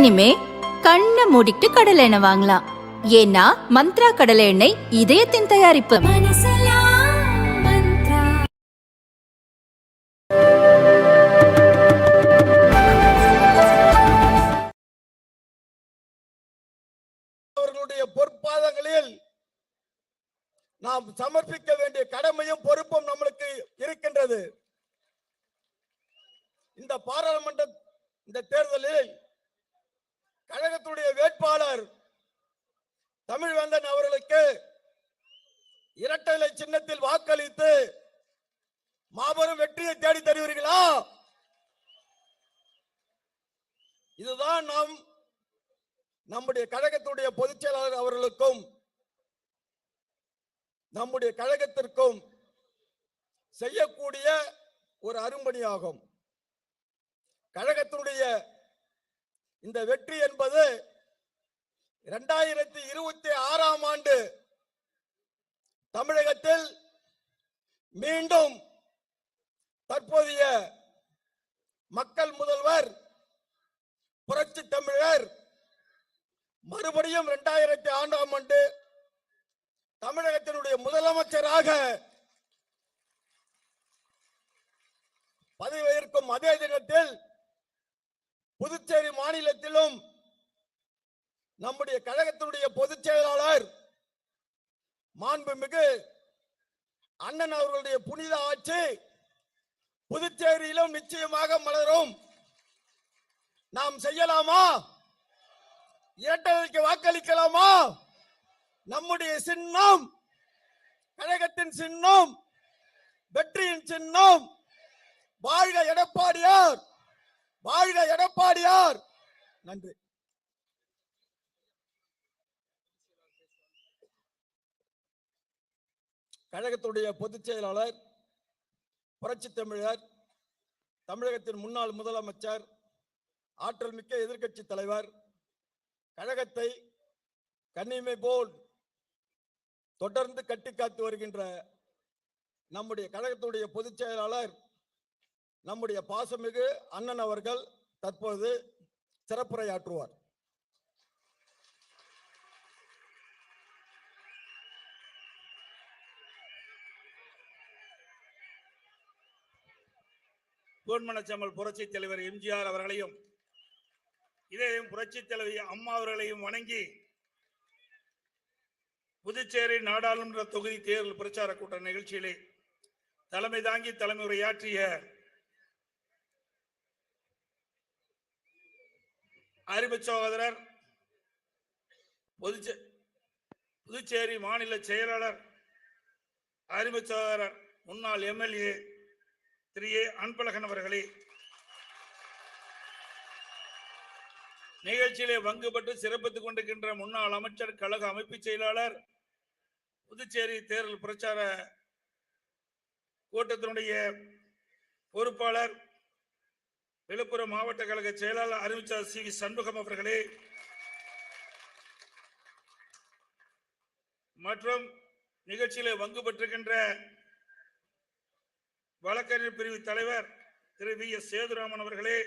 இனிமே கண்ணை மூடிட்டு கடலை எண்ணெய் வாங்கலாம். ஏன்னா மந்த்ரா கடலை எண்ணெய் இதயத்தின் தயாரிப்பு. அவர்களுடைய பொற்பாதங்களில் நாம் சமர்ப்பிக்க வேண்டிய கடமையும் பொறுப்பும் நம்மளுக்கு இருக்கின்றது. இந்த பாராளுமன்ற இந்த தேர்தலில் கழகத்துடைய வேட்பாளர் தமிழ்வேந்தன் அவர்களுக்கு இரட்டை சின்னத்தில் வாக்களித்து மாபெரும் வெற்றியை தேடி தருவீர்களா? இதுதான் நாம் நம்முடைய கழகத்துடைய பொதுச் செயலாளர் அவர்களுக்கும் நம்முடைய கழகத்திற்கும் செய்யக்கூடிய ஒரு அரும்பணியாகும். கழகத்தினுடைய இந்த வெற்றி என்பது இரண்டாயிரத்தி இருபத்தி ஆறாம் ஆண்டு தமிழகத்தில் மீண்டும் தற்போதைய மக்கள் முதல்வர் புரட்சி தமிழர் மறுபடியும் இரண்டாயிரத்தி ஆண்டாம் ஆண்டு தமிழகத்தினுடைய முதலமைச்சராக பதவியேற்கும் அதே தினத்தில் புதுச்சேரி மாநிலத்திலும் நம்முடைய கழகத்தினுடைய பொதுச் செயலாளர் மாண்புமிகு அண்ணன் அவர்களுடைய புனித ஆட்சி புதுச்சேரியிலும் நிச்சயமாக மலரும். நாம் செய்யலாமா? இரட்டைக்கு வாக்களிக்கலாமா? நம்முடைய சின்னம் கழகத்தின் சின்னம் வெற்றியின் சின்னம் வாழ்க எடப்பாடியார்! வாழ்க எடப்பாடியார். நன்றி. கழகத்துடைய பொதுச் செயலாளர் புரட்சி தமிழர் தமிழகத்தின் முன்னாள் முதலமைச்சர் ஆற்றல் மிக்க எதிர்க்கட்சி தலைவர் கழகத்தை கண்ணிமை போல் தொடர்ந்து கட்டி காத்து வருகின்ற நம்முடைய கழகத்துடைய பொதுச் செயலாளர் நம்முடைய பாசமிகு அண்ணன் அவர்கள் தற்போது சிறப்புரையாற்றுவார். கோன்மனச்சம்மல் புரட்சி தலைவர் எம்ஜிஆர் அவர்களையும் இதையும் புரட்சி தலைவி அம்மா அவர்களையும் வணங்கி புதுச்சேரி நாடாளுமன்ற தொகுதி தேர்தல் பிரச்சார கூட்ட நிகழ்ச்சியிலே தலைமை தாங்கி தலைமை அருமை சகோதரர் புதுச்சே- புதுச்சேரி மாநில செயலாளர் அருமை சகோதரர் முன்னாள் எம்எல்ஏ திரு. ஏ. அன்பழகன் அவர்களே நிகழ்ச்சியிலே பங்குபட்டு சிறப்பித்துக் கொண்டிருக்கின்ற முன்னாள் அமைச்சர் கழக அமைப்பு செயலாளர் புதுச்சேரி தேர்தல் பிரச்சார கூட்டத்தினுடைய பொறுப்பாளர் விழுப்புரம் மாவட்ட கழக செயலாளர் அறிவிச்சார் சி வி சண்முகம் அவர்களே. மற்றும் நிகழ்ச்சியில் பங்கு பெற்றிருக்கின்ற வழக்கறிஞர் பிரிவு தலைவர் திரு வி எஸ் சேதுராமன் அவர்களே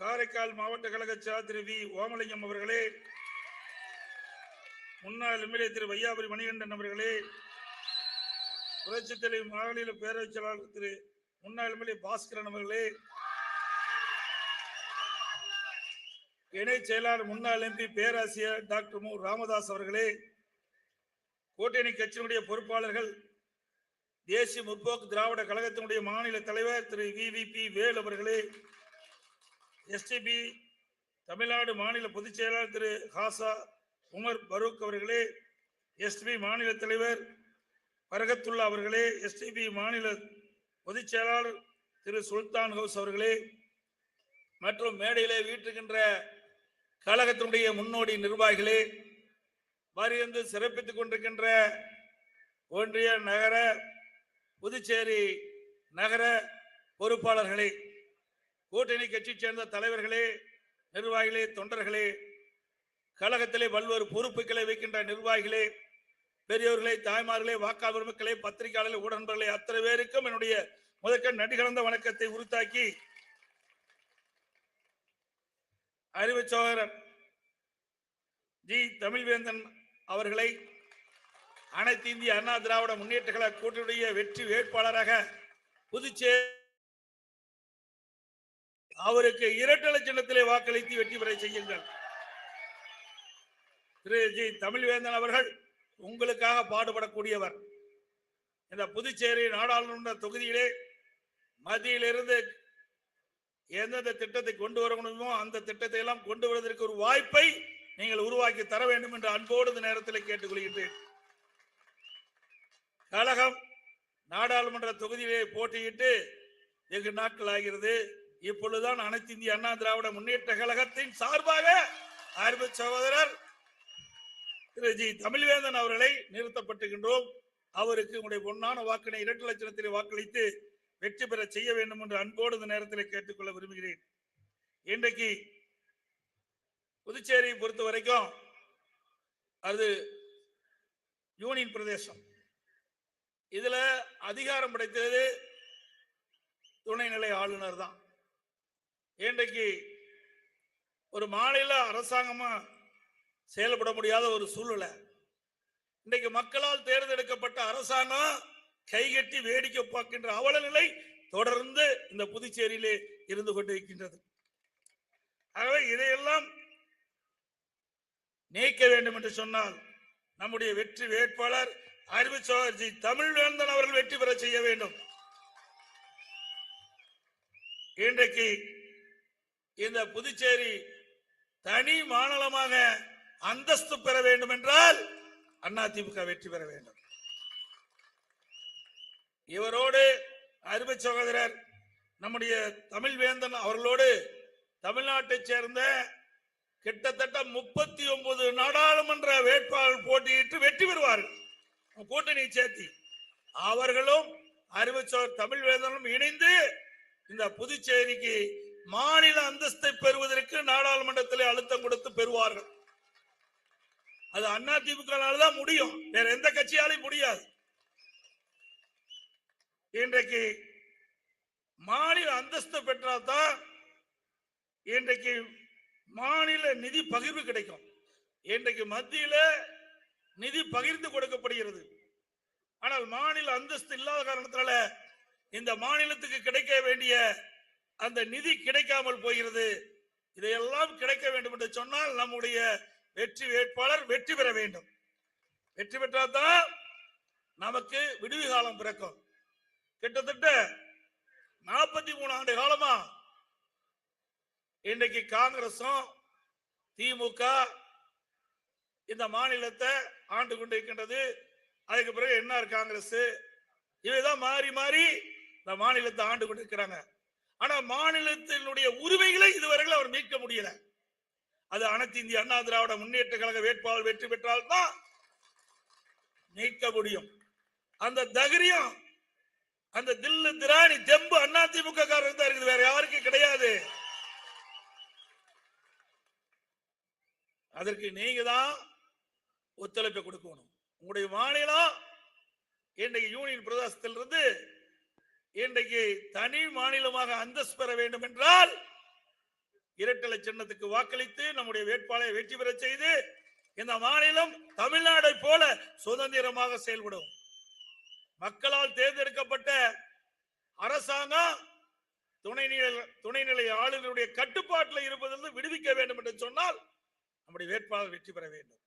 காரைக்கால் மாவட்ட கழக செயலாளர் திரு வி ஓமலிங்கம் அவர்களே முன்னாள் எம்எல்ஏ திரு வையாபுரி மணிகண்டன் அவர்களே புரட்சி தலைவி மாநில பேரவைச் செயலாளர் திரு முன்னாள் எம்எல்ஏ பாஸ்கரன் அவர்களே. இணை செயலாளர் முன்னாள் எம்பி பேராசிரியர் டாக்டர் மு. ராமதாஸ் அவர்களே. கூட்டணி கட்சியினுடைய பொறுப்பாளர்கள் தேசிய முற்போக்கு திராவிட கழகத்தினுடைய மாநில தலைவர் திரு விவிபி வேல் அவர்களே. எஸ்டிபி தமிழ்நாடு மாநில பொதுச் செயலாளர் திரு ஹாசா உமர் பரூக் அவர்களே. எஸ்டிபி மாநில தலைவர் பரகத்துல்லா அவர்களே. எஸ்டிபி மாநில பொதுச் செயலாளர் திரு சுல்தான் ஹவுஸ் அவர்களே மற்றும் மேடையிலே வீட்டுகின்ற கழகத்தினுடைய முன்னோடி நிர்வாகிகளே வருகின்ற சிறப்பித்துக் கொண்டிருக்கின்ற ஒன்றிய நகர புதுச்சேரி நகர பொறுப்பாளர்களே கூட்டணி கட்சி சேர்ந்த தலைவர்களே நிர்வாகிகளே தொண்டர்களே கழகத்திலே பல்வேறு பொறுப்புகளை வைக்கின்ற நிர்வாகிகளே பெரியவர்களே தாய்மார்களே வாக்காளர் மக்களே பத்திரிகையாளர்களே ஊடகங்களே அத்தனை பேருக்கும் என்னுடைய முதற்க நடிகலந்த வணக்கத்தை உருத்தாக்கி அறிவு சகோதரர் ஜி. தமிழ்வேந்தன் அவர்களை அனைத்து இந்திய அண்ணா திராவிட முன்னேற்ற கழக கூட்டணியுடைய வெற்றி வேட்பாளராக புதுச்சேரி அவருக்கு இரட்டை சின்னத்திலே வாக்களித்து வெற்றி பெற செய்யுங்கள். திரு. ஜி. தமிழ்வேந்தன் அவர்கள் உங்களுக்காக பாடுபடக்கூடியவர். இந்த புதுச்சேரி நாடாளுமன்ற தொகுதியிலே மத்தியிலிருந்து எந்தெந்த திட்டத்தை கொண்டு வர முடியுமோ அந்த திட்டத்தை எல்லாம் கொண்டு வருவதற்கு ஒரு வாய்ப்பை நீங்கள் உருவாக்கி தர வேண்டும் என்று அன்போடு இந்த நேரத்தில் கேட்டுக்கொள்கின்றேன். கழகம் நாடாளுமன்ற தொகுதியிலே போட்டியிட்டு வெகு நாட்கள் ஆகிறது. இப்பொழுதுதான் அனைத்து இந்திய அண்ணா திராவிட முன்னேற்ற கழகத்தின் சார்பாக அருமை சகோதரர் திரு ஜி தமிழ்வேந்தன் அவர்களை நிறுத்தப்பட்டுகின்றோம். அவருக்கு உங்களுடைய பொன்னான வாக்கினை இரண்டு லட்சணத்தில் வாக்களித்து வெற்றி பெற செய்ய வேண்டும் என்று அன்போடு இந்த நேரத்தில் கேட்டுக்கொள்ள விரும்புகிறேன். இன்றைக்கு புதுச்சேரியை பொறுத்த வரைக்கும் அது யூனியன் பிரதேசம். இதுல அதிகாரம் படைத்தது துணைநிலை ஆளுநர் தான். இன்றைக்கு ஒரு மாநில அரசாங்கமா செயல்பட முடியாத ஒரு சூழ்நிலை. இன்றைக்கு மக்களால் தேர்ந்தெடுக்கப்பட்ட அரசாங்கம் கைகட்டி வேடிக்கை பார்க்கின்ற அவல நிலை தொடர்ந்து இந்த புதுச்சேரியிலே இருந்து கொண்டிருக்கின்றது. ஆகவே இதையெல்லாம் நீக்க வேண்டும் என்று சொன்னால் நம்முடைய வெற்றி வேட்பாளர் அறிவு தமிழ் தமிழ்வேந்தன் அவர்கள் வெற்றி பெற செய்ய வேண்டும். இன்றைக்கு இந்த புதுச்சேரி தனி மாநிலமாக அந்தஸ்து பெற வேண்டும் என்றால் அதிமுக வெற்றி பெற வேண்டும். இவரோடு அருமை சகோதரர் நம்முடைய தமிழ் வேந்தன் அவர்களோடு தமிழ்நாட்டைச் சேர்ந்த கிட்டத்தட்ட முப்பத்தி ஒன்பது நாடாளுமன்ற வேட்பாளர் போட்டியிட்டு வெற்றி பெறுவார்கள். கூட்டணி சேர்த்தி அவர்களும் அறிவுச்சோர் தமிழ் வேந்தனும் இணைந்து இந்த புதுச்சேரிக்கு மாநில அந்தஸ்தை பெறுவதற்கு நாடாளுமன்றத்தில் அழுத்தம் கொடுத்து பெறுவார்கள். அது அண்ணா திமுக தான் முடியும். வேற எந்த கட்சியாலையும் முடியாது. இன்றைக்கு மாநில அந்தஸ்து பெற்றால்தான் இன்றைக்கு மாநில நிதி பகிர்வு கிடைக்கும். இன்றைக்கு மத்தியில நிதி பகிர்ந்து கொடுக்கப்படுகிறது. ஆனால் மாநில அந்தஸ்து இல்லாத காரணத்தினால இந்த மாநிலத்துக்கு கிடைக்க வேண்டிய அந்த நிதி கிடைக்காமல் போகிறது. இதையெல்லாம் கிடைக்க வேண்டும் என்று சொன்னால் நம்முடைய வெற்றி வேட்பாளர் வெற்றி பெற வேண்டும். வெற்றி பெற்றால்தான் நமக்கு விடுவி காலம் பிறக்கும். கிட்டத்தட்ட நாற்பத்தி மூணு ஆண்டு காலமா இன்றைக்கு காங்கிரசும் திமுக இந்த மாநிலத்தை ஆண்டு கொண்டிருக்கின்றது. அதுக்கு பிறகு என்ஆர் காங்கிரஸ் இவைதான் மாறி மாறி இந்த மாநிலத்தை ஆண்டு கொண்டிருக்கிறாங்க. ஆனா மாநிலத்தினுடைய உரிமைகளை இதுவரையில் அவர் மீட்க முடியல. அது அனைத்து இந்திய அண்ணா திராவிட முன்னேற்ற கழக வேட்பாளர் வெற்றி பெற்றால்தான் நீக்க முடியும். அந்த தகரியம் அந்த தில்லு திராணி தெம்பு அண்ணா திமுக காரருக்கு தான் இருக்குது வேற யாருக்கும் கிடையாது. அதற்கு நீங்க தான் ஒத்துழைப்பை கொடுக்கணும். உங்களுடைய மாநிலம் இன்றைக்கு யூனியன் பிரதேசத்திலிருந்து இன்றைக்கு தனி மாநிலமாக அந்தஸ்து பெற வேண்டும் என்றால் இரட்டலை சின்னத்துக்கு வாக்களித்து நம்முடைய வேட்பாளரை வெற்றி பெற செய்து இந்த மாநிலம் தமிழ்நாடை போல சுதந்திரமாக செயல்படும். மக்களால் தேர்ந்தெடுக்கப்பட்ட அரசாங்கம் துணைநிலை துணைநிலை ஆளுநருடைய கட்டுப்பாட்டில் இருப்பதிலிருந்து விடுவிக்க வேண்டும் என்று சொன்னால் நம்முடைய வேட்பாளர் வெற்றி பெற வேண்டும்.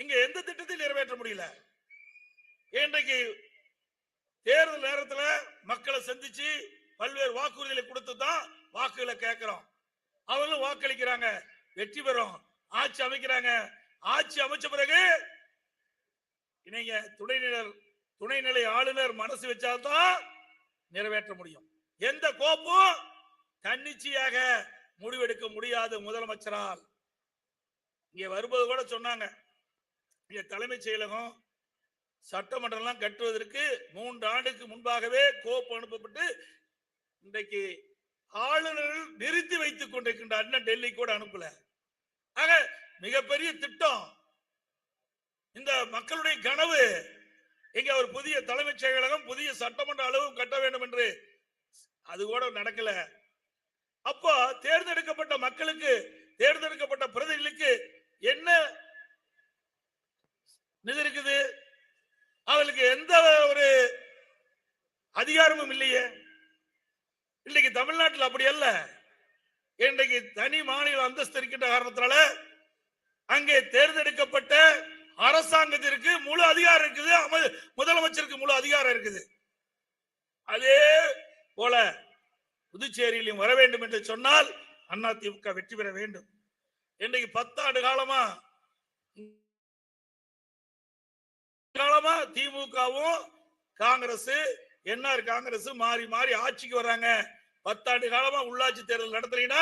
இங்க எந்த திட்டத்தையும் நிறைவேற்ற முடியல. இன்றைக்கு தேர்தல் நேரத்தில் மக்களை சந்திச்சு பல்வேறு வாக்குறுதிகளை கொடுத்து தான் வாக்குகளை கேட்கிறோம். அவங்களும் வாக்களிக்கிறாங்க. வெற்றி பெறும். ஆட்சி அமைக்கிறாங்க. ஆட்சி அமைச்ச பிறகு நீங்க துணைநிலை துணைநிலை ஆளுநர் மனசு வச்சால்தான் நிறைவேற்ற முடியும். எந்த கோப்பும் தன்னிச்சையாக முடிவெடுக்க முடியாது முதலமைச்சரால். இங்க வரும்போது கூட சொன்னாங்க. இங்க தலைமைச் செயலகம் சட்டமன்றம்லாம் கட்டுவதற்கு மூன்று ஆண்டுக்கு முன்பாகவே கோப்பு அனுப்பப்பட்டு இன்றைக்கு ஆளுநர்கள் நிறுத்தி வைத்துக் கொண்டிருக்கின்றார் இன்னும் டெல்லி கூட அனுப்பல. ஆக மிகப்பெரிய திட்டம். இந்த மக்களுடைய கனவு. இங்க ஒரு புதிய தலைமைச் செயலகம் புதிய சட்டமன்ற அளவும் கட்ட வேண்டும் என்று அது கூட நடக்கல. அப்போ தேர்ந்தெடுக்கப்பட்ட மக்களுக்கு தேர்ந்தெடுக்கப்பட்ட பிரதிகளுக்கு என்ன நிதி இருக்குது? அவளுக்கு எந்த ஒரு அதிகாரமும் இல்லையே. இன்னைக்கு தமிழ்நாட்டில் அப்படி அல்ல. இன்றைக்கு தனி மாநில அந்தஸ்து இருக்கின்ற காரணத்தினால அங்கே தேர்ந்தெடுக்கப்பட்ட அரசாங்கத்திற்கு முழு அதிகாரம் இருக்குது முதலமைச்சருக்கு முழு அதிகாரம் இருக்குது. அதே போல புதுச்சேரியிலும் வர வேண்டும் என்று சொன்னால் அதிமுக வெற்றி பெற வேண்டும். இன்றைக்கு பத்தாண்டு காலமா காலமா திமுகவும் காங்கிரஸ் என்ஆர் காங்கிரஸ்? மாறி மாறி ஆட்சிக்கு வர்றாங்க பத்தாண்டு காலமா உள்ளாட்சி தேர்தல் நடத்தலைன்னா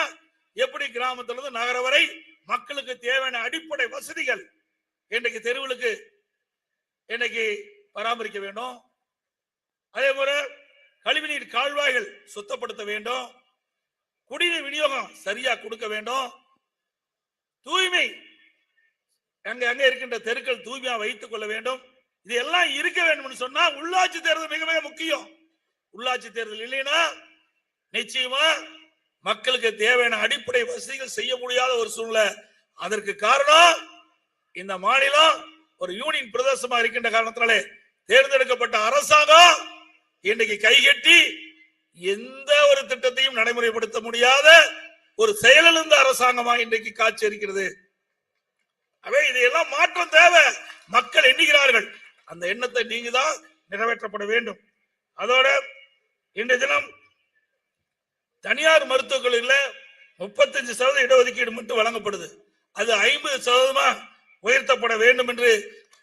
எப்படி கிராமத்திலிருந்து நகர வரை மக்களுக்கு தேவையான அடிப்படை வசதிகள் இன்றைக்கு தெருவுகளுக்கு இன்னைக்கு பராமரிக்க வேண்டும். அதே போல கழிவுநீர் கால்வாய்கள் சுத்தப்படுத்த வேண்டும். குடிநீர் விநியோகம் சரியா கொடுக்க வேண்டும். தூய்மை அங்க அங்க இருக்கின்ற தெருக்கள் தூய்மையா வைத்துக் கொள்ள வேண்டும். இது எல்லாம் இருக்க வேண்டும் சொன்னா உள்ளாட்சி தேர்தல் மிக மிக முக்கியம். உள்ளாட்சி தேர்தல் இல்லைன்னா நிச்சயமா மக்களுக்கு தேவையான அடிப்படை வசதிகள் செய்ய முடியாத ஒரு சூழ்நிலை. அதற்கு காரணம் இந்த மாநிலம் ஒரு யூனியன் பிரதேசமா இருக்கின்ற காரணத்தினாலே தேர்ந்தெடுக்கப்பட்ட அரசாங்கம் இன்றைக்கு கைகட்டி எந்த ஒரு திட்டத்தையும் நடைமுறைப்படுத்த முடியாத ஒரு செயலிழந்த அரசாங்கமா இன்றைக்கு காட்சி இருக்கிறது அவை இதையெல்லாம் மாற்றம் தேவை. மக்கள் எண்ணுகிறார்கள். அந்த எண்ணத்தை நீங்க தான் நிறைவேற்றப்பட வேண்டும். அதோட இன்றைய தினம் தனியார் மருத்துவக் முப்பத்தஞ்சு சதவீத இடஒதுக்கீடு மட்டும் வழங்கப்படுது. அது ஐம்பது சதவீதமா உயர்த்தப்பட வேண்டும் என்று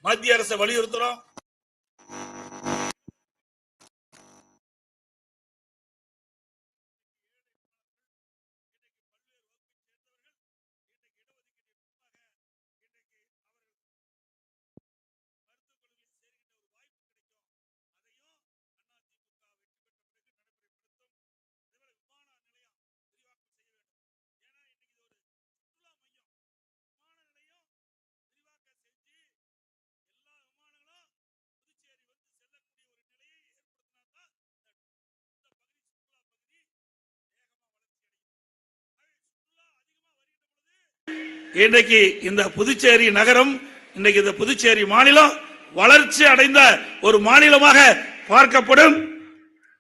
மத்திய அரசை வலியுறுத்துறோம். இன்றைக்கு இந்த புதுச்சேரி நகரம் இன்றைக்கு இந்த புதுச்சேரி மாநிலம் வளர்ச்சி அடைந்த ஒரு மாநிலமாக பார்க்கப்படும்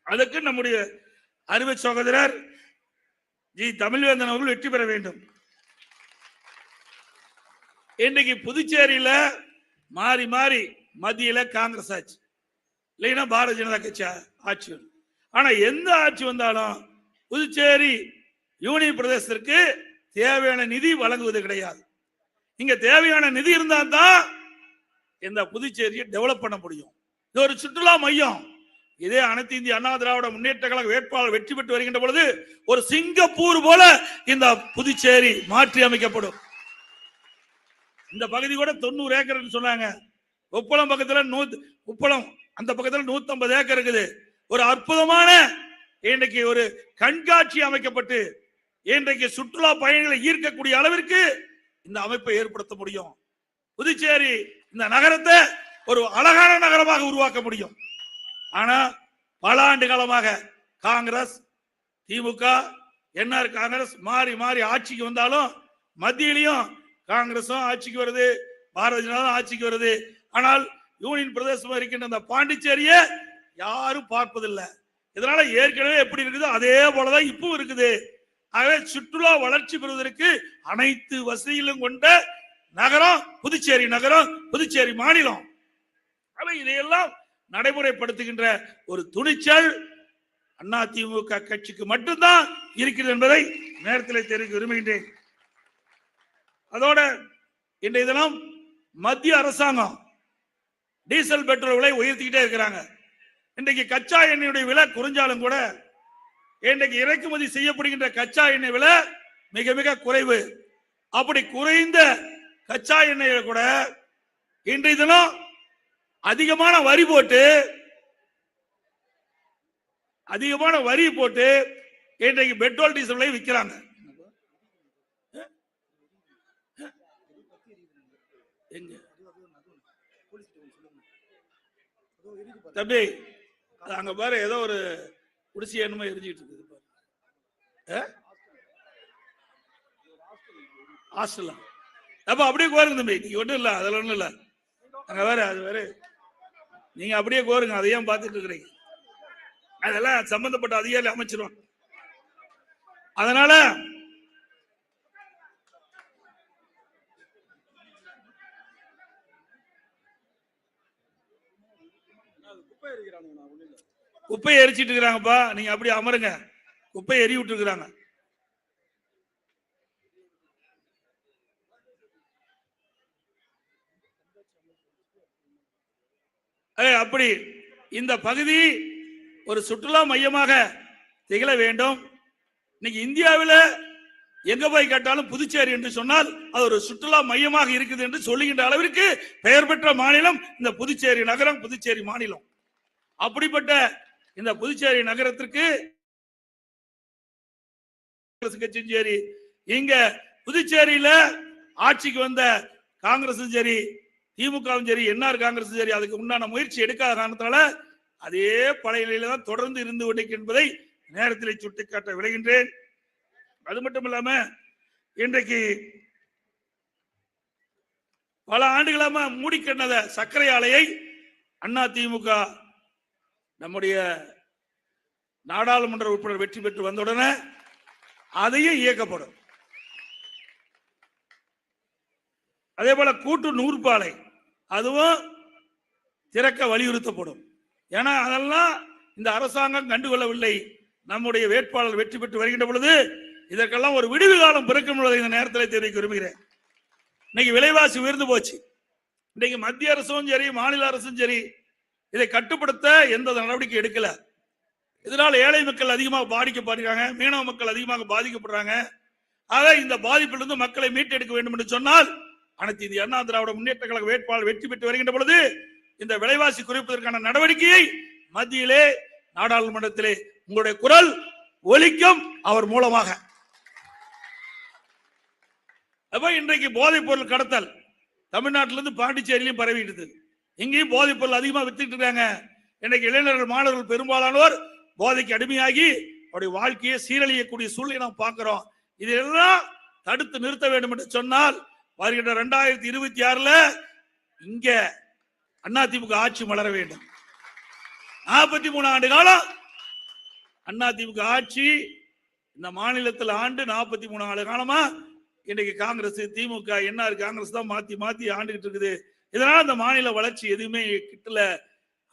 அதுக்கு நம்முடைய அருமை சகோதரர் ஜி தமிழ்வேந்தன் அவர்கள் வெற்றி பெற வேண்டும் இன்றைக்கு புதுச்சேரியில மாறி மாறி மத்தியில காங்கிரஸ் ஆட்சி இல்லைன்னா பாரதிய ஜனதா கட்சி ஆட்சி வரும். ஆனா எந்த ஆட்சி வந்தாலும் புதுச்சேரி யூனியன் பிரதேசத்திற்கு தேவையான நிதி வழங்குவது கிடையாது. இங்க தேவையான நிதி இருந்தா தான் இந்த புதுச்சேரியை டெவலப் பண்ண முடியும். இது ஒரு சுற்றுலா மையம். இதே அனைத்து இந்திய அண்ணா திராவிட முன்னேற்ற கழக வேட்பாளர் வெற்றி பெற்று வருகின்ற பொழுது ஒரு சிங்கப்பூர் போல இந்த புதுச்சேரி மாற்றி அமைக்கப்படும். இந்த பகுதி கூட தொண்ணூறு ஏக்கர் சொன்னாங்க. உப்பளம் பக்கத்துல நூத் உப்பளம் அந்த பக்கத்துல 150 ஏக்கர் இருக்குது. ஒரு அற்புதமான இன்னைக்கு ஒரு கண்காட்சி அமைக்கப்பட்டு இன்றைக்கு சுற்றுலா பயணிகளை ஈர்க்கக்கூடிய அளவிற்கு இந்த அமைப்பை ஏற்படுத்த முடியும். புதுச்சேரி இந்த நகரத்தை ஒரு அழகான நகரமாக உருவாக்க முடியும். ஆனா பல ஆண்டு காலமாக காங்கிரஸ் திமுக என்ஆர் காங்கிரஸ் மாறி மாறி ஆட்சிக்கு வந்தாலும் மத்தியிலையும் காங்கிரஸும் ஆட்சிக்கு வருது பாரதிய ஜனதா ஆட்சிக்கு வருது. ஆனால் யூனியன் பிரதேசம் இருக்கின்ற அந்த பாண்டிச்சேரியை யாரும் பார்ப்பதில்லை. இதனால ஏற்கனவே எப்படி இருக்குதோ அதே போலதான் இப்பவும் இருக்குது. ஆகவே சுற்றுலா வளர்ச்சி பெறுவதற்கு அனைத்து வசதிகளும் கொண்ட நகரம் புதுச்சேரி நகரம் புதுச்சேரி மாநிலம். ஆகவே இதையெல்லாம் நடைமுறைப்படுத்துகின்ற ஒரு துணிச்சல் அதிமுக கட்சிக்கு மட்டும்தான் இருக்கிறது என்பதை நேரத்தில் தெரிவிக்க விரும்புகின்றேன். அதோட இன்றைய தினம் மத்திய அரசாங்கம் டீசல் பெட்ரோல் விலை உயர்த்திக்கிட்டே இருக்கிறாங்க. இன்றைக்கு கச்சா எண்ணெயுடைய விலை குறைஞ்சாலும் கூட இன்றைக்கு இறக்குமதி செய்யப்படுகின்ற கச்சா எண்ணெய் விலை மிக மிக குறைவு. அப்படி குறைந்த கச்சா எண்ணெயை கூட இன்றைய தினம் அதிகமான வரி போட்டு அதிகமான வரி போட்டு இன்றைக்கு பெட்ரோல் டீசல் விலை விற்கிறாங்க. தம்பி அங்க பாரு ஏதோ ஒரு குடிசை என்னமோ எரிஞ்சிட்டு இருக்குது பாரு. ஆ? அப்ப அப்படியே கோருங்க தம்பி. நீங்க ஒன்றும் இல்லை அதில் ஒன்றும் இல்லை. அங்க வேற அது வேற. நீங்க அப்படியே கோருங்க அதையும் பார்த்துட்டு இருக்கிறீங்க? அதெல்லாம் சம்பந்தப்பட்ட அதிகாரி அமைச்சிருவாங்க அதனால குப்பையை எரிச்சிட்டு இருக்கிறாங்கப்பா. நீங்க அப்படி அமருங்க. குப்பையை எரி விட்டு இருக்கிறாங்க ஏய், அப்படி. இந்த பகுதி ஒரு சுற்றுலா மையமாக திகழ வேண்டும். இன்னைக்கு இந்தியாவில் எங்க போய் கேட்டாலும் புதுச்சேரி என்று சொன்னால் அது ஒரு சுற்றுலா மையமாக இருக்குது என்று சொல்லுகின்ற அளவிற்கு பெயர் பெற்ற மாநிலம் இந்த புதுச்சேரி நகரம் புதுச்சேரி மாநிலம். அப்படிப்பட்ட இந்த புதுச்சேரி நகரத்திற்கு கட்சியும் சரி இங்க புதுச்சேரியில ஆட்சிக்கு வந்த காங்கிரஸும் சரி திமுகவும் சரி என்ஆர் காங்கிரஸும் சரி அதுக்கு உண்டான முயற்சி எடுக்காத காரணத்தால அதே பழைய நிலையில தான் தொடர்ந்து இருந்து கொண்டிருக்கு என்பதை நேரத்தில் சுட்டிக்காட்ட விளைகின்றேன் அது மட்டும் இல்லாம இன்றைக்கு பல ஆண்டுகளாம மூடிக்கிடந்த சர்க்கரை ஆலையை அண்ணா திமுக நம்முடைய நாடாளுமன்ற உறுப்பினர் வெற்றி பெற்று வந்தவுடனே அதையும் இயக்கப்படும். அதே போல கூட்டு நூற்பாலை அதுவும் திறக்க வலியுறுத்தப்படும். ஏன்னா அதெல்லாம் இந்த அரசாங்கம் கண்டுகொள்ளவில்லை. நம்முடைய வேட்பாளர் வெற்றி பெற்று வருகின்ற பொழுது இதற்கெல்லாம் ஒரு விடுவு காலம் பிறக்கும் என்பதை இந்த நேரத்தில் தெரிவிக்க விரும்புகிறேன். இன்னைக்கு விலைவாசி உயர்ந்து போச்சு. இன்னைக்கு மத்திய அரசும் சரி மாநில அரசும் சரி இதை கட்டுப்படுத்த எந்த நடவடிக்கை எடுக்கல. இதனால் ஏழை மக்கள் அதிகமாக பாதிக்கப்படுகிறாங்க மீனவ மக்கள் அதிகமாக பாதிக்கப்படுறாங்க. ஆக இந்த பாதிப்பிலிருந்து மக்களை மீட்டெடுக்க வேண்டும் என்று சொன்னால் அனைத்து இந்திய அண்ணா திராவிட முன்னேற்ற கழக வேட்பாளர் வெற்றி பெற்று வருகின்ற பொழுது இந்த விலைவாசி குறைப்பதற்கான நடவடிக்கையை மத்தியிலே நாடாளுமன்றத்திலே உங்களுடைய குரல் ஒலிக்கும் அவர் மூலமாக. அப்ப இன்றைக்கு போதைப் பொருள் கடத்தல் தமிழ்நாட்டிலிருந்து பாண்டிச்சேரியிலும் பரவிட்டு இங்கேயும் போதைப் பொருள் அதிகமா வித்துட்டு இருக்காங்க. இன்னைக்கு இளைஞர்கள் மாணவர்கள் பெரும்பாலானோர் போதைக்கு அடிமையாகி அவருடைய வாழ்க்கையை சீரழியக்கூடிய சூழ்நிலை நாம் பார்க்கிறோம். இதெல்லாம் தடுத்து நிறுத்த வேண்டும் என்று சொன்னால் வருகின்ற ரெண்டாயிரத்தி இருபத்தி ஆறுல இங்க அதிமுக ஆட்சி மலர வேண்டும். நாற்பத்தி மூணு ஆண்டு காலம் அதிமுக ஆட்சி இந்த மாநிலத்தில் ஆண்டு நாற்பத்தி மூணு ஆண்டு காலமா இன்னைக்கு காங்கிரஸ் திமுக என்ஆர் காங்கிரஸ் தான் மாத்தி மாத்தி ஆண்டுகிட்டு இருக்குது. இதனால இந்த மாநில வளர்ச்சி எதுவுமே கிட்டல.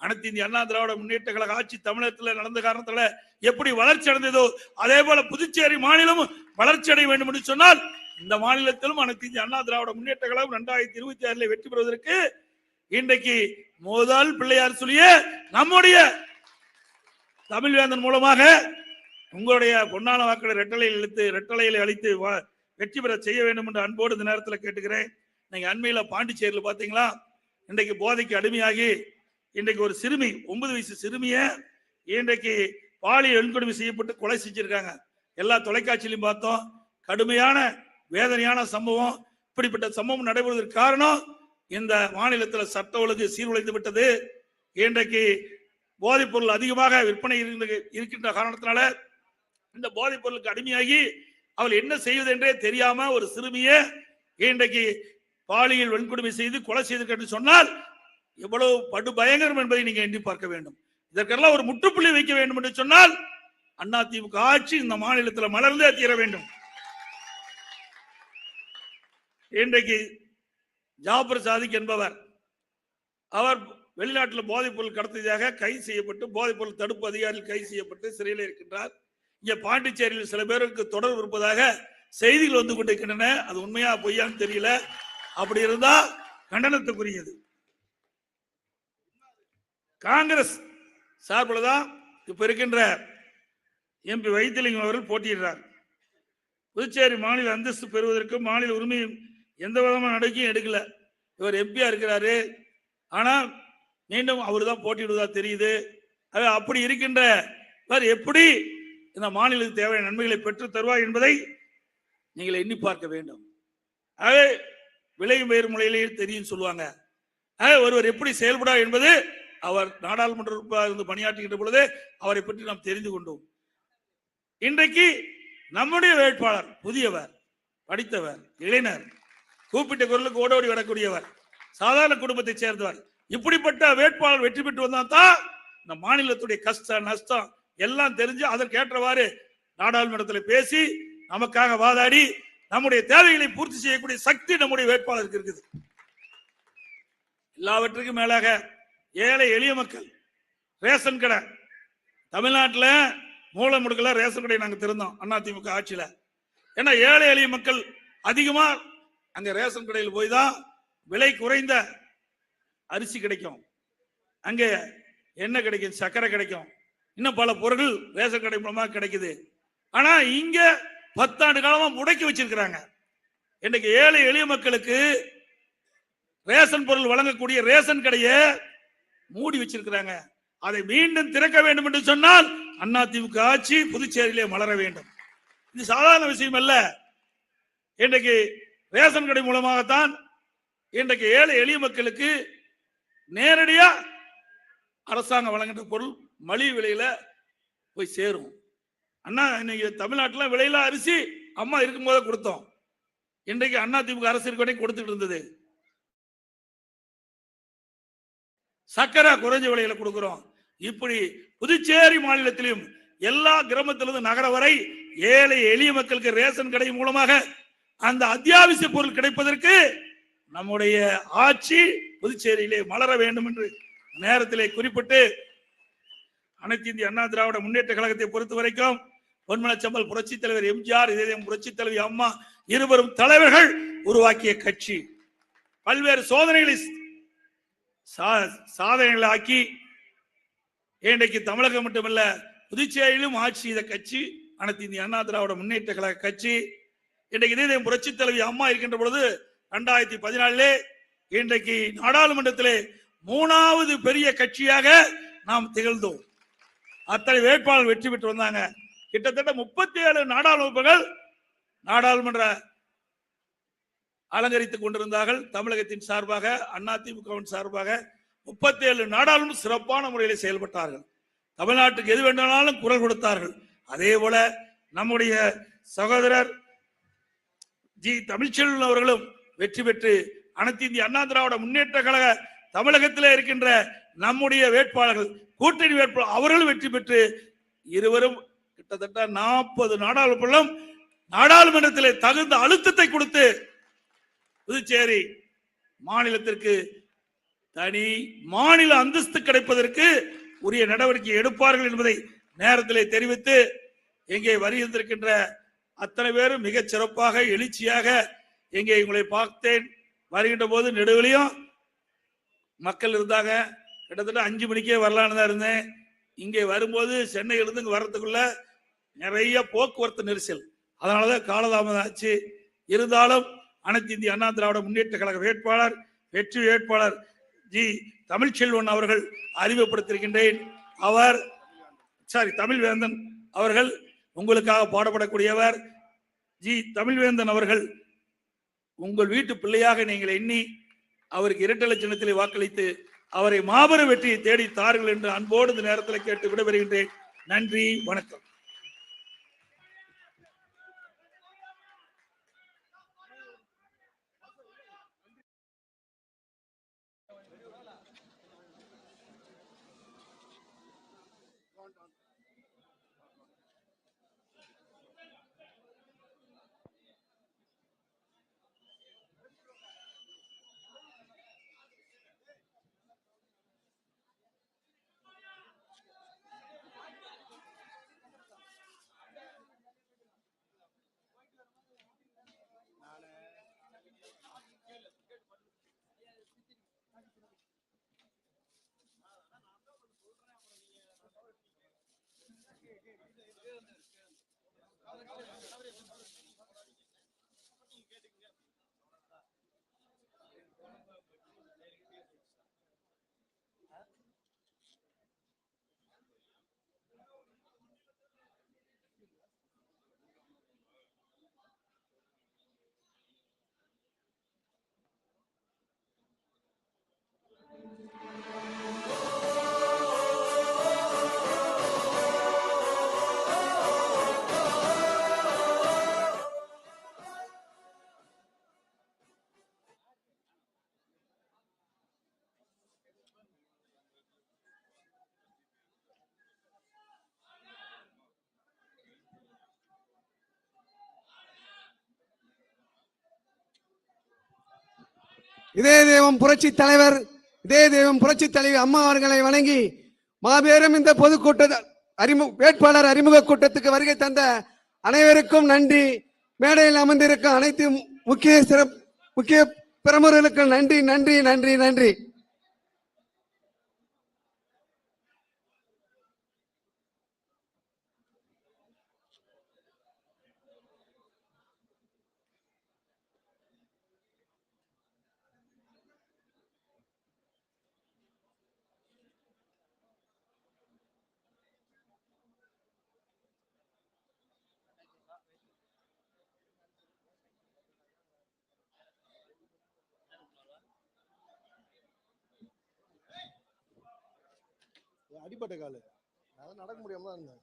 அனைத்து இந்திய அண்ணா திராவிட முன்னேற்ற கழக ஆட்சி தமிழகத்துல நடந்த காரணத்துல எப்படி வளர்ச்சி அடைந்ததோ அதே போல புதுச்சேரி மாநிலமும் வளர்ச்சி அடைய வேண்டும் என்று சொன்னால் இந்த மாநிலத்திலும் அனைத்து இந்திய அண்ணா திராவிட முன்னேற்ற கழகம் ரெண்டாயிரத்தி இருபத்தி ஆறுல வெற்றி பெறுவதற்கு இன்றைக்கு முதல் பிள்ளையார் சொல்லிய நம்முடைய தமிழ்வேந்தன் மூலமாக உங்களுடைய பொன்னான வாக்களை ரெட்டலையில் இழுத்து ரெட்டலையில் அழித்து வெற்றி பெற செய்ய வேண்டும் என்று அன்போடு இந்த நேரத்தில் கேட்டுக்கிறேன். நீங்க அண்மையில பாண்டிச்சேரியில் பாத்தீங்களா? இன்றைக்கு போதைக்கு அடிமையாகி இன்றைக்கு ஒரு சிறுமி ஒன்பது வயசு சிறுமிய இன்றைக்கு பாலியல் வன்கொடுமை செய்யப்பட்டு கொலை செஞ்சிருக்காங்க. எல்லா தொலைக்காட்சியிலும் பார்த்தோம். கடுமையான வேதனையான சம்பவம். இப்படிப்பட்ட சம்பவம் நடைபெறுவதற்கு காரணம் இந்த மாநிலத்தில் சட்ட ஒழுங்கு சீர்குலைந்து விட்டது. இன்றைக்கு போதைப் பொருள் அதிகமாக விற்பனை இருக்கின்ற- காரணத்தினால இந்த போதைப் பொருளுக்கு அடிமையாகி அவள் என்ன செய்வது என்றே தெரியாம ஒரு சிறுமியை இன்றைக்கு பாலியல் வன்கொடுமை செய்து கொலை செய்திருக்க என்று சொன்னால் எவ்வளவு படு பயங்கரம் என்பதை நீங்க எண்ணி பார்க்க வேண்டும். இதற்கெல்லாம் ஒரு முற்றுப்புள்ளி வைக்க வேண்டும் என்று சொன்னால் அதிமுக ஆட்சி இந்த மாநிலத்தில் மலர்ந்தே தீர வேண்டும். இன்றைக்கு ஜாபர் சாதிக் என்பவர் அவர் வெளிநாட்டில் போதைப் பொருள் கடத்தியதாக கைது செய்யப்பட்டு போதைப் பொருள் தடுப்பு அதிகாரிகள் கைது செய்யப்பட்டு சிறையில் இருக்கின்றார். இங்கே பாண்டிச்சேரியில் சில பேருக்கு தொடர்பு இருப்பதாக செய்திகள் வந்து கொண்டிருக்கின்றன. அது உண்மையா பொய்யான்னு தெரியல. அப்படி இருந்தா கண்டனத்துக்குரியது. காங்கிரஸ் சார்பில் தான் இப்ப இருக்கின்ற எம்பி வைத்திலிங்கம் அவர்கள் போட்டியிடுறார். புதுச்சேரி மாநில அந்தஸ்து பெறுவதற்கு மாநில உரிமையும் எந்த விதமான நடவடிக்கையும் எடுக்கல. இவர் எம்பியா இருக்கிறாரு. ஆனா மீண்டும் அவர் தான் போட்டியிடுவதா தெரியுது. அப்படி இருக்கின்ற எப்படி இந்த மாநிலத்துக்கு தேவையான நன்மைகளை பெற்று தருவார் என்பதை நீங்கள் எண்ணி பார்க்க வேண்டும். ஆகவே விலை உயர் முறையிலேயே தெரியும் சொல்லுவாங்க. ஒருவர் எப்படி செயல்படார் என்பது அவர் நாடாளுமன்ற இருந்து பணியாற்றுகின்ற பொழுது அவரை பற்றி நாம் தெரிந்து கொண்டோம். இன்றைக்கு நம்முடைய வேட்பாளர் புதியவர் படித்தவர் இளைஞர் கூப்பிட்ட குரலுக்கு ஓடோடி வரக்கூடியவர் சாதாரண குடும்பத்தை சேர்ந்தவர் இப்படிப்பட்ட வேட்பாளர் வெற்றி பெற்று வந்தா தான் இந்த மாநிலத்துடைய கஷ்டம் நஷ்டம் எல்லாம் தெரிஞ்சு அதற்கேற்றவாறு நாடாளுமன்றத்தில் பேசி நமக்காக வாதாடி நம்முடைய தேவைகளை பூர்த்தி செய்யக்கூடிய சக்தி நம்முடைய வேட்பாளருக்கு இருக்குது. எல்லாவற்றுக்கும் மேலாக ஏழை எளிய மக்கள் ரேஷன் கடை தமிழ்நாட்டில் மூல முடுக்கல ரேஷன் கடை நாங்கள் திறந்தோம் அதிமுக ஆட்சியில. ஏன்னா ஏழை எளிய மக்கள் அதிகமாக அங்கே ரேஷன் கடையில் போய் தான் விலை குறைந்த அரிசி கிடைக்கும். அங்கே எண்ணெய் கிடைக்கும் சர்க்கரை கிடைக்கும். இன்னும் பல பொருட்கள் ரேஷன் கடை மூலமாக கிடைக்குது. ஆனால் இங்கே பத்தாண்டு காலமா முடக்கி வச்சிருக்கிறாங்க. இன்னைக்கு ஏழை எளிய மக்களுக்கு ரேஷன் பொருள் வழங்கக்கூடிய ரேஷன் கடையை மூடி வச்சிருக்கிறாங்க. அதை மீண்டும் திறக்க வேண்டும் என்று சொன்னால் அதிமுக ஆட்சி புதுச்சேரியிலே மலர வேண்டும். இது சாதாரண விஷயம் அல்ல. இன்றைக்கு ரேஷன் கடை மூலமாகத்தான் இன்றைக்கு ஏழை எளிய மக்களுக்கு நேரடியா அரசாங்கம் வழங்குகின்ற பொருள் மலிவு விலையில போய் சேரும். அண்ணா இன்னைக்கு தமிழ்நாட்டில் விலையில அரிசி அம்மா இருக்கும்போதே கொடுத்தோம். இன்றைக்கு அண்ணா திமுக அரசு இருக்க கொடுத்துட்டு இருந்தது. சக்கரை குறைஞ்ச விலையில கொடுக்கிறோம். இப்படி புதுச்சேரி மாநிலத்திலும் எல்லா கிராமத்திலிருந்து நகர வரை ஏழை எளிய மக்களுக்கு ரேஷன் கடை மூலமாக அந்த அத்தியாவசிய பொருள் கிடைப்பதற்கு நம்முடைய ஆட்சி புதுச்சேரியிலே மலர வேண்டும் என்று நேரத்திலே குறிப்பிட்டு அனைத்து இந்திய அண்ணா திராவிட முன்னேற்ற கழகத்தை பொறுத்த வரைக்கும் பொன்மனச்சம்பல் புரட்சி தலைவர் எம்ஜிஆர் இதயம் புரட்சி தலைவி அம்மா இருவரும் தலைவர்கள் உருவாக்கிய கட்சி. பல்வேறு சோதனைகளை சா- சாதனைகளை ஆக்கி இன்றைக்கு தமிழகம் மட்டுமல்ல புதுச்சேரியிலும் ஆட்சி செய்த கட்சி அனைத்து இந்திய அண்ணா திராவிட முன்னேற்ற கழக கட்சி. இன்றைக்கு இதயம் புரட்சி தலைவி அம்மா இருக்கின்ற பொழுது இரண்டாயிரத்தி பதினாலே இன்றைக்கு நாடாளுமன்றத்திலே மூணாவது பெரிய கட்சியாக நாம் திகழ்ந்தோம். அத்தனை வேட்பாளர் வெற்றி பெற்று வந்தாங்க. கிட்டத்தட்ட முப்பத்தி ஏழு நாடாளுமன்றங்கள் நாடாளுமன்ற அலங்கரித்துக் கொண்டிருந்தார்கள். தமிழகத்தின் சார்பாக அதிமுகவின் சார்பாக முப்பத்தி ஏழு நாடாளுமன்ற சிறப்பான முறையில் செயல்பட்டார்கள். தமிழ்நாட்டுக்கு எது வேண்டுமானாலும் குரல் கொடுத்தார்கள். அதே போல நம்முடைய சகோதரர் ஜி தமிழ்ச்செல்வன் அவர்களும் வெற்றி பெற்று அனைத்து இந்திய அண்ணா திராவிட முன்னேற்ற கழக தமிழகத்திலே இருக்கின்ற நம்முடைய வேட்பாளர்கள் கூட்டணி வேட்பாளர் அவர்களும் வெற்றி பெற்று இருவரும் கிட்டத்தட்ட நாற்பது நாடாளுமன்றம் நாடாளுமன்றத்திலே தகுந்த அழுத்தத்தை கொடுத்து புதுச்சேரி மாநிலத்திற்கு தனி மாநில அந்தஸ்து கிடைப்பதற்கு உரிய நடவடிக்கை எடுப்பார்கள் என்பதை நேரத்திலே தெரிவித்து எங்கே வருகின்றிருக்கின்ற அத்தனை பேரும் மிகச் சிறப்பாக எழுச்சியாக எங்கே உங்களை பார்த்தேன். வருகின்ற போது நெடுவிலையும் மக்கள் இருந்தாங்க. கிட்டத்தட்ட அஞ்சு மணிக்கே வரலான்னு தான் இருந்தேன். இங்கே வரும்போது சென்னையிலிருந்து இங்கே வர்றதுக்குள்ள நிறைய போக்குவரத்து நெரிசல். அதனாலதான் காலதாமதம் ஆச்சு. இருந்தாலும் அனைத்து இந்திய அண்ணா திராவிட முன்னேற்ற கழக வேட்பாளர் வெற்றி வேட்பாளர் ஜி தமிழ்ச்செல்வன் அவர்கள் அறிமுகப்படுத்தியிருக்கின்றேன். அவர் சாரி தமிழ்வேந்தன் அவர்கள் உங்களுக்காக பாடப்படக்கூடியவர் ஜி தமிழ்வேந்தன் அவர்கள் உங்கள் வீட்டு பிள்ளையாக நீங்கள் எண்ணி அவருக்கு இரட்டை சின்னத்திலே வாக்களித்து அவரை மாபெரும் வெற்றியை தேடி தாருங்கள் என்று அன்போடு இந்த நேரத்தில் கேட்டு விடைபெறுகின்றேன். நன்றி வணக்கம். abre, abre, abre. இதே தெய்வம் புரட்சி தலைவர் இதே தெய்வம் புரட்சி தலைவி அம்மா அவர்களை வணங்கி மாபெரும் இந்த பொதுக்கூட்ட அறிமுக வேட்பாளர் அறிமுக கூட்டத்துக்கு வருகை தந்த அனைவருக்கும் நன்றி. மேடையில் அமர்ந்திருக்கும் அனைத்து முக்கிய சிறப்பு முக்கிய பிரமுகர்களுக்கு நன்றி நன்றி நன்றி நன்றி. அடிப்பட்ட காலு. அதான் நடக்க முடியாம தான் இருந்தேன்.